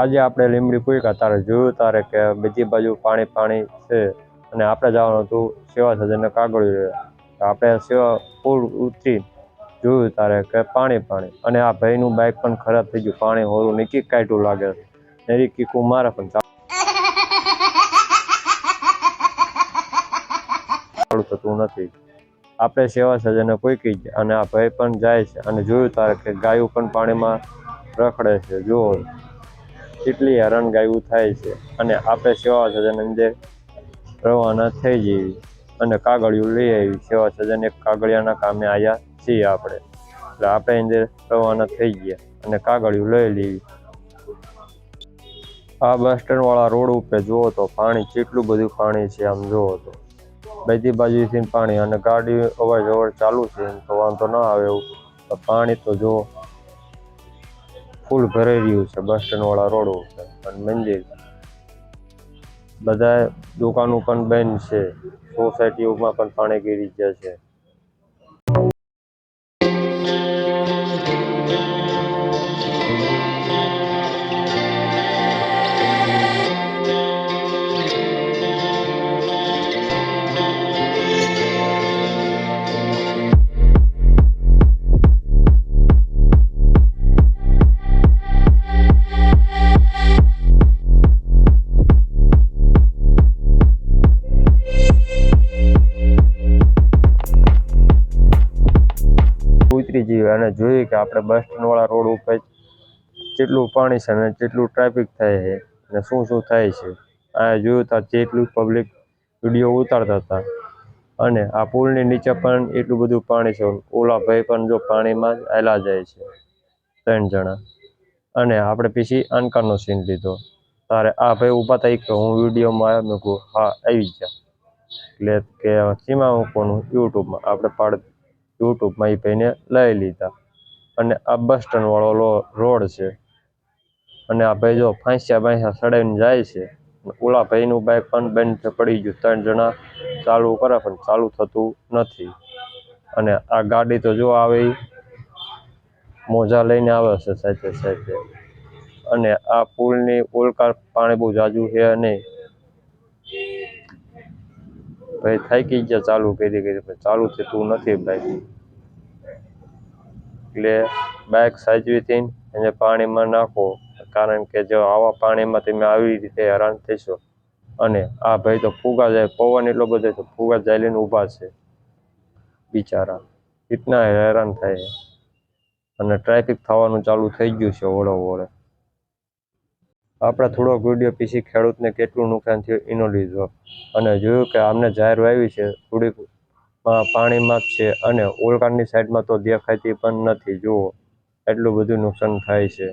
આજે આપણે લીમડી પૂર્યા તારે જોયું, તારે કે બીજી બાજુ પાણી પાણી છે અને આપણે જવાનું હતું સેવા સદનને કાગળ આપણે સેવા પુલ ઉતરી જોયું તારે કે પાણી પાણી. અને આ ભાઈનું બાઇક પણ ખરાબ થઈ ગયું, પાણી હોરું નીકી કાઢ્યું લાગે એરી કીકું મારે પણ ચાલુ થતું નથી. આપણે સેવા સજને પૂકી જ અને આ ભાઈ પણ જાય છે. અને જોયું તારે કે ગાયું પણ પાણીમાં રખડે છે, જુઓ. કેટલી હેરાન ગાયું થાય છે અને આપણે સેવા સજન અંદર રવાના થઈ જઈએ. અને કાગળિયું લઈ આવી. સેવા સજન એક કાગળિયાના કામે આવ્યા છીએ આપણે. એટલે આપણે અંદર રવાના થઈ ગયા અને કાગળિયું લઈ લેવી આ બસ સ્ટેન્ડ વાળા રોડ ઉપર જુઓ તો પાણી કેટલું બધું પાણી છે આમ જુઓ તો. બધી બાજુથી પાણી અને ગાડી અવર જવર ચાલુ છે તો વાંધો ના આવે એવું. પાણી તો જુઓ ફૂલ ભરાઈ રહ્યું છે બસ સ્ટેન્ડ વાળા રોડ ઉપર. પણ મંદિર. બધા દુકાનો પણ બંધ છે. સોસાયટીઓમાં પણ પાણી ગીરી ગયા છે. અને જોયું કે આપણે બસ સ્ટેન્ડવાળા રોડ ઉપર કેટલું પાણી છે અને કેટલું ટ્રાફિક થાય છે અને શું શું થાય છે, આ જોયું તો જેટલું પબ્લિક વીડિયો ઉતારતા હતા. અને આ પુલની નીચે પણ એટલું બધું પાણી છે ઓલા ભાઈ પણ જો પાણીમાં આયલા જાય છે, ત્રણ જણા. અને આપણે પછી આનકારનો સીન લીધો. તારે આ ભાઈ ઊભા થઈ કે હું વિડીયોમાં આવ્યો કહું હા, આવી ગયા એટલે કે સીમા મૂકવાનું યુટ્યુબમાં આપણે પાડ યુટ્યુબમાં એ ભાઈને લઈ લીધા. અને આ બસ સ્ટેન્ડ વાળો લો- રોડ છે. અને આ ભાઈ જો ફાંસ્યા ફાંસ્યા સડાઈને જાય છે. ઓલા ભાઈનું બાઇક પણ બંધ પડી ગયું. ત્રણ જણા ચાલુ કરે પણ ચાલુ થતું નથી. અને આ ગાડી તો જો આવે મોજા લઈને આવે છે સાથે સાથે અને આ પુલની ઓલકાર પાણી બહુ જાજુ છે નહીં. ભાઈ, થાકી ગયા ચાલુ કરી કરી, પણ ચાલુ થતું નથી ભાઈ. એટલે બાઇક સાચવીથી એને પાણીમાં નાખો, કારણ કે જો આવા પાણીમાં તમે આવી રીતે હેરાન થશો. અને આ ભાઈ તો ફૂગા જાય, પવન એટલો બધો તો ફૂગા જાય લઈને ઊભા છે, બિચારા. કેટલા હેરાન થાય. અને ટ્રાફિક થવાનું ચાલુ થઈ ગયું છે, ઓળો ઓળે. આપણે થોડોક વીડિયો પીસી ખેડૂતને કેટલું નુકસાન થયું એનો લીધો. અને જોયું કે આમને જાહેર વાવી છે, થોડીક પાણીમાં છે અને ઓલકાંડની સાઈડમાં તો દેખાતી પણ નથી, જુઓ. એટલું બધું નુકસાન થાય છે.